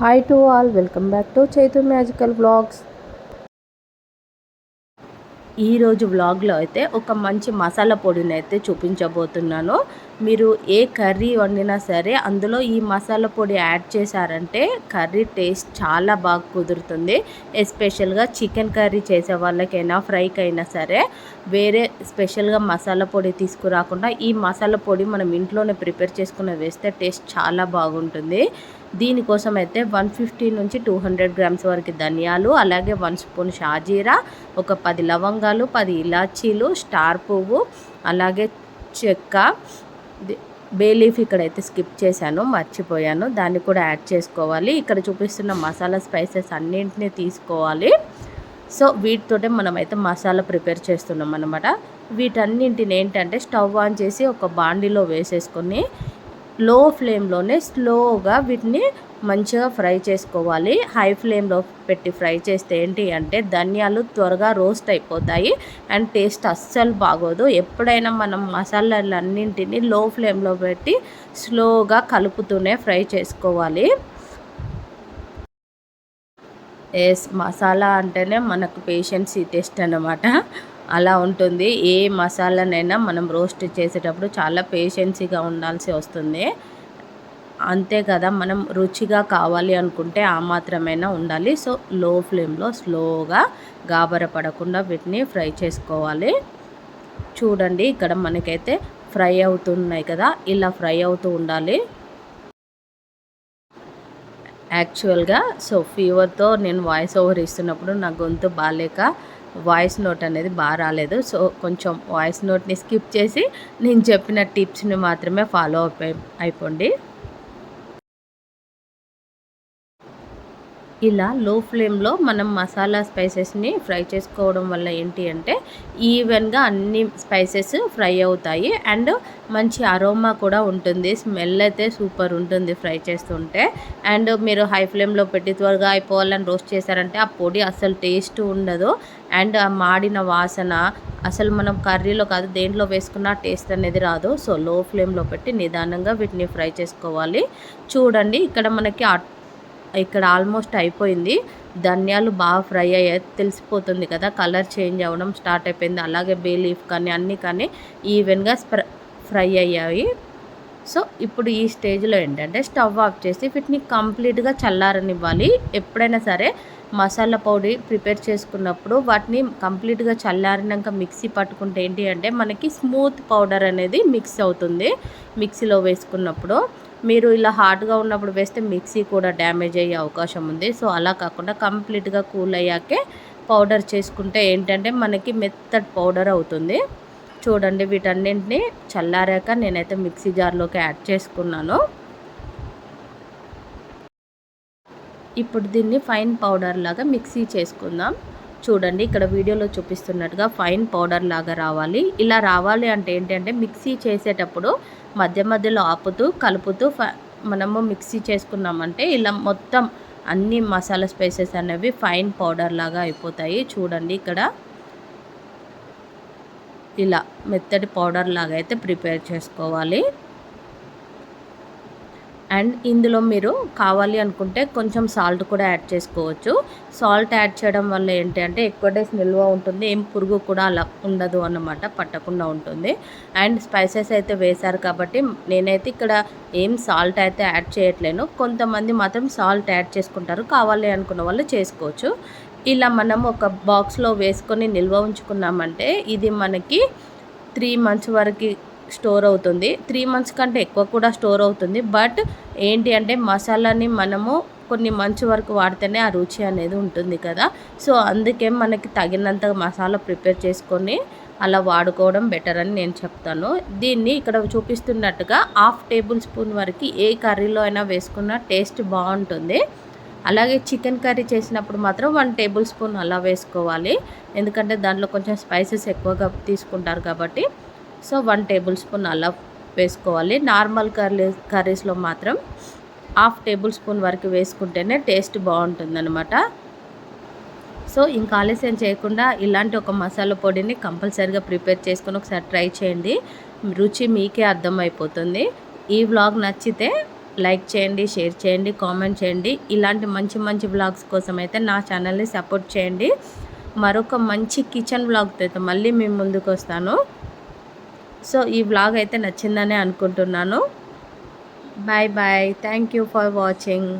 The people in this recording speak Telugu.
Hi to all welcome back to Chaitu magical blogs ఈరోజు వ్లాగ్లో అయితే ఒక మంచి మసాలా పొడిని అయితే చూపించబోతున్నాను. మీరు ఏ కర్రీ వండినా సరే అందులో ఈ మసాలా పొడి యాడ్ చేశారంటే కర్రీ టేస్ట్ చాలా బాగా కుదురుతుంది. ఎస్పెషల్గా చికెన్ కర్రీ చేసే వాళ్ళకైనా ఫ్రైకైనా సరే వేరే స్పెషల్గా మసాలా పొడి తీసుకురాకుండా ఈ మసాలా పొడి మనం ఇంట్లోనే ప్రిపేర్ చేసుకుని వేస్తే టేస్ట్ చాలా బాగుంటుంది. దీనికోసం అయితే వన్ ఫిఫ్టీ నుంచి టూ హండ్రెడ్ గ్రామ్స్ వరకు ధనియాలు అలాగే వన్ స్పూన్ షాజీరా ఒక పది లవంగాలు పది ఇలాచీలు స్టార్ పువ్వు అలాగే చెక్క. బేలీఫ్ ఇక్కడైతే స్కిప్ చేశాను మర్చిపోయాను. దాన్ని కూడా యాడ్ చేసుకోవాలి. ఇక్కడ చూపిస్తున్న మసాలా స్పైసెస్ అన్నింటినీ తీసుకోవాలి. సో వీటితోటే మనమైతే మసాలా ప్రిపేర్ చేస్తున్నాం అనమాట వీటన్నింటిని ఏంటంటే స్టవ్ ఆన్ చేసి ఒక బాండీలో వేసేసుకొని లో ఫ్లేమ్లోనే స్లోగా వీటిని మంచిగా ఫ్రై చేసుకోవాలి. హై ఫ్లేమ్లో పెట్టి ఫ్రై చేస్తే ఏంటి అంటే ధనియాలు త్వరగా రోస్ట్ అయిపోతాయి. అండ్ టేస్ట్ అస్సలు బాగోదు. ఎప్పుడైనా మనం మసాలాలన్నింటినీ లో ఫ్లేమ్లో పెట్టి స్లోగా కలుపుతూనే ఫ్రై చేసుకోవాలి. ఎస్ మసాలా అంటేనే మనకు పేషెన్సీ టెస్ట్ అనమాట అలా ఉంటుంది. ఏ మసాలానైనా మనం రోస్ట్ చేసేటప్పుడు చాలా పేషెన్సీగా ఉండాల్సి వస్తుంది. అంతే కదా మనం రుచిగా కావాలి అనుకుంటే ఆ మాత్రమైనా ఉండాలి. సో లో ఫ్లేమ్లో స్లోగా గాబర పడకుండా వీటిని ఫ్రై చేసుకోవాలి. చూడండి ఇక్కడ మనకైతే ఫ్రై అవుతున్నాయి కదా ఇలా ఫ్రై అవుతూ ఉండాలి. యాక్చువల్గా సో ఫీవర్తో నేను వాయిస్ ఓవర్ ఇస్తున్నప్పుడు నా గొంతు బాగాలేక వాయిస్ నోట్ అనేది బాగా రాలేదు. సో కొంచెం వాయిస్ నోట్ని స్కిప్ చేసి నేను చెప్పిన టిప్స్ని మాత్రమే ఫాలో అప్ అయిపోండి. ఇలా లో ఫ్లేమ్లో మనం మసాలా స్పైసెస్ని ఫ్రై చేసుకోవడం వల్ల ఏంటి అంటే ఈవెన్గా అన్ని స్పైసెస్ ఫ్రై అవుతాయి. అండ్ మంచి అరోమా కూడా ఉంటుంది. స్మెల్ అయితే సూపర్ ఉంటుంది ఫ్రై చేస్తుంటే. అండ్ మీరు హై ఫ్లేమ్లో పెట్టి త్వరగా అయిపోవాలని రోస్ట్ చేశారంటే ఆ పొడి అసలు టేస్ట్ ఉండదు. అండ్ ఆ మాడిన వాసన అసలు మనం కర్రీలో కాదు దేంట్లో వేసుకున్న టేస్ట్ అనేది రాదు. సో లో ఫ్లేమ్లో పెట్టి నిదానంగా వీటిని ఫ్రై చేసుకోవాలి. చూడండి ఇక్కడ మనకి ఇక్కడ ఆల్మోస్ట్ అయిపోయింది. ధనియాలు బాగా ఫ్రై అయ్యాయి తెలిసిపోతుంది కదా కలర్ చేంజ్ అవ్వడం స్టార్ట్ అయిపోయింది. అలాగే బే లీఫ్ కానీ అన్నీ కానీ ఈవెన్గా ఫ్రై అయ్యాయి. సో ఇప్పుడు ఈ స్టేజ్లో ఏంటంటే స్టవ్ ఆఫ్ చేసి వీటిని కంప్లీట్గా చల్లారనివ్వాలి. ఎప్పుడైనా సరే మసాలా పౌడర్ ప్రిపేర్ చేసుకున్నప్పుడు వాటిని కంప్లీట్గా చల్లారినాక మిక్సీ పట్టుకుంటే ఏంటి అంటే మనకి స్మూత్ పౌడర్ అనేది మిక్స్ అవుతుంది మిక్సీలో వేసుకున్నప్పుడు. మీరు ఇలా హాట్గా ఉన్నప్పుడు వేస్తే మిక్సీ కూడా డ్యామేజ్ అయ్యే అవకాశం ఉంది. సో అలా కాకుండా కంప్లీట్గా కూల్ అయ్యాకే పౌడర్ చేసుకుంటే ఏంటంటే మనకి మెత్తడ్ పౌడర్ అవుతుంది. చూడండి వీటన్నింటినీ చల్లారాక నేనైతే మిక్సీ జార్లోకి యాడ్ చేసుకున్నాను. ఇప్పుడు దీన్ని ఫైన్ పౌడర్ లాగా మిక్సీ చేసుకుందాం. చూడండి ఇక్కడ వీడియోలో చూపిస్తున్నట్టుగా ఫైన్ పౌడర్ లాగా రావాలి. ఇలా రావాలి అంటే ఏంటంటే మిక్సీ చేసేటప్పుడు మధ్య మధ్యలో ఆపుతూ కలుపుతూ మనము మిక్సీ చేసుకున్నామంటే ఇలా మొత్తం అన్ని మసాలా స్పైసెస్ అనేవి ఫైన్ పౌడర్ లాగా అయిపోతాయి. చూడండి ఇక్కడ. ఇలా మెత్తటి పౌడర్ లాగా అయితే ప్రిపేర్ చేసుకోవాలి. అండ్ ఇందులో మీరు కావాలి అనుకుంటే కొంచెం సాల్ట్ కూడా యాడ్ చేసుకోవచ్చు. సాల్ట్ యాడ్ చేయడం వల్ల ఏంటి అంటే ఎక్కువ డేస్ నిల్వ ఉంటుంది. ఏం పురుగు కూడా అలా ఉండదు అన్నమాట. పట్టకుండా ఉంటుంది. అండ్ స్పైసెస్ అయితే వేశారు కాబట్టి నేనైతే ఇక్కడ ఏం సాల్ట్ అయితే యాడ్ చేయట్లేను. కొంతమంది మాత్రం సాల్ట్ యాడ్ చేసుకుంటారు. కావాలి అనుకున్న వాళ్ళు చేసుకోవచ్చు. ఇలా మనం ఒక బాక్స్లో వేసుకొని నిల్వ ఉంచుకున్నామంటే ఇది మనకి త్రీ మంత్స్ వరకు స్టోర్ అవుతుంది. త్రీ మంత్స్ కంటే ఎక్కువ కూడా స్టోర్ అవుతుంది. బట్ ఏంటి అంటే మసాలాని మనము కొన్ని మంచి వరకు వాడితేనే ఆ రుచి అనేది ఉంటుంది కదా. సో అందుకే మనకి తగినంత మసాలా ప్రిపేర్ చేసుకొని అలా వాడుకోవడం బెటర్ అని నేను చెప్తాను. దీన్ని ఇక్కడ చూపిస్తున్నట్టుగా హాఫ్ టేబుల్ స్పూన్ వరకు ఏ కర్రీలో అయినా వేసుకున్న టేస్ట్ బాగుంటుంది. అలాగే చికెన్ కర్రీ చేసినప్పుడు మాత్రం వన్ టేబుల్ స్పూన్ అలా వేసుకోవాలి. ఎందుకంటే దాంట్లో కొంచెం స్పైసెస్ ఎక్కువగా తీసుకుంటారు కాబట్టి. సో వన్ టేబుల్ స్పూన్ అలా వేసుకోవాలి. నార్మల్ కర్రీ కర్రీస్లో మాత్రం హాఫ్ టేబుల్ స్పూన్ వరకు వేసుకుంటేనే టేస్ట్ బాగుంటుందన్నమాట. సో ఇంకా ఆలస్యం చేయకుండా ఇలాంటి ఒక మసాలా పొడిని కంపల్సరీగా ప్రిపేర్ చేసుకొని ఒకసారి ట్రై చేయండి. రుచి మీకే అర్థమైపోతుంది. ఈ వ్లాగ్ నచ్చితే లైక్ చేయండి షేర్ చేయండి కామెంట్ చేయండి. ఇలాంటి మంచి మంచి వ్లాగ్స్ కోసం అయితే నా ఛానల్ని సపోర్ట్ చేయండి. మరొక మంచి కిచెన్ వ్లాగ్తో అయితే మళ్ళీ మేము ముందుకు వస్తాను. సో ఈ బ్లాగ్ అయితే నచ్చిందనే అనుకుంటున్నాను. Bye bye thank you for watching